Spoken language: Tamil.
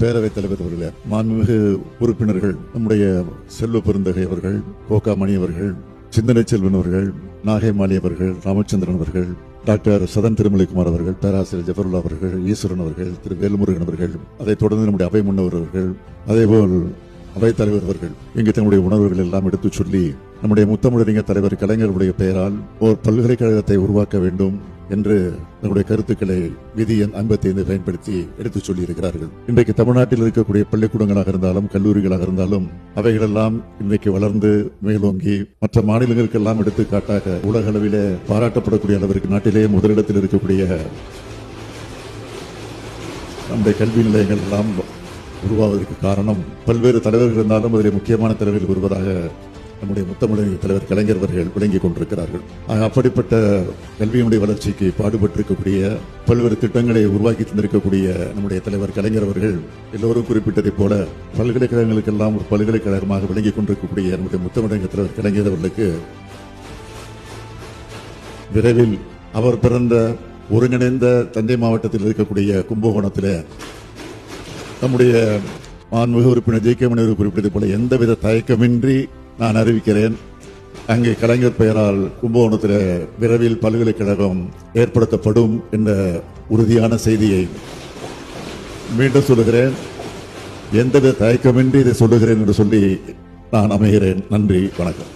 பேரவைத் தலைவர் அவர்களே மாண்புமிகு உறுப்பினர்கள் நம்முடைய செல்வ பெருந்தகை அவர்கள் கோகாமணி அவர்கள் சிந்தனை செல்வன் அவர்கள் நாகைமாலி அவர்கள் ராமச்சந்திரன் அவர்கள் டாக்டர் சதன் திருமலைக்குமார் அவர்கள் பேராசிரியர் ஜஃபருல்லா அவர்கள் ஈஸ்வரன் அவர்கள் திரு வேல்முருகன் அவர்கள் அதைத் தொடர்ந்து நம்முடைய அவை முன்னவர் அவர்கள் அதேபோல் அவைத் தலைவர் அவர்கள் இங்கு தன்னுடைய உணர்வுகள் எல்லாம் எடுத்துச் சொல்லி நம்முடைய முத்தமிழறிஞர் தலைவர் கலைஞருடைய பெயரால் ஓர் பல்கலைக்கழகத்தை உருவாக்க வேண்டும். என்று தன்னுடைய கருத்துக்களை விதி எண் ஐம்பத்தி ஐந்து பயன்படுத்தி எடுத்துச் சொல்லியிருக்கிறார்கள். இன்றைக்கு தமிழ்நாட்டில் இருக்கக்கூடிய பள்ளிக்கூடங்களாக இருந்தாலும் கல்லூரிகளாக இருந்தாலும் அவைகளெல்லாம் இன்றைக்கு வளர்ந்து மேலோங்கி மற்ற மாநிலங்களுக்கெல்லாம் எடுத்துக்காட்டாக உலக அளவிலே பாராட்டப்படக்கூடிய அளவிற்கு நாட்டிலேயே முதலிடத்தில் இருக்கக்கூடிய நம்முடைய கல்வி நிலையங்கள் எல்லாம் உருவாவதற்கு காரணம் பல்வேறு தலைவர்கள் இருந்தாலும் அதில் முக்கியமான தலைவர்கள் வருவதாக நம்முடைய முத்தமிழ் தலைவர் கலைஞர் அவர்கள் விளங்கிக் கொண்டிருக்கிறார்கள். ஆக, அப்படிப்பட்ட கல்வியினுடைய வளர்ச்சிக்கு பாடுபட்டிருக்கக்கூடிய பல்வேறு திட்டங்களை உருவாக்கி தந்திருக்கக்கூடிய நம்முடைய தலைவர் கலைஞர் அவர்கள் எல்லோரும் குறிப்பிட்டதைப் போல பல்கலைக்கழகங்களுக்கெல்லாம் ஒரு பல்கலைக்கழகமாக விளங்கிக் கொண்டிருக்கக்கூடிய நம்முடைய முத்தமிழக தலைவர் கலைஞர் அவர்களுக்கு விரைவில் அவர் பிறந்த ஒருங்கிணைந்த தஞ்சை மாவட்டத்தில் இருக்கக்கூடிய கும்பகோணத்தில் நம்முடைய மாண்புமிகு உறுப்பினர் ஜெய்கே கே மணி குறிப்பிட்டது போல எந்தவித தயக்கமின்றி நான் அறிவிக்கிறேன். அங்கே கலைஞர் பெயரால் கும்பகோணத்தில் விரைவில் பல்கலைக்கழகம் ஏற்படுத்தப்படும் என்ற உறுதியான செய்தியை மீண்டும் சொல்லுகிறேன். எந்தவித தயக்கமின்றி இதை சொல்லுகிறேன் என்று சொல்லி நான் அமைகிறேன். நன்றி வணக்கம்.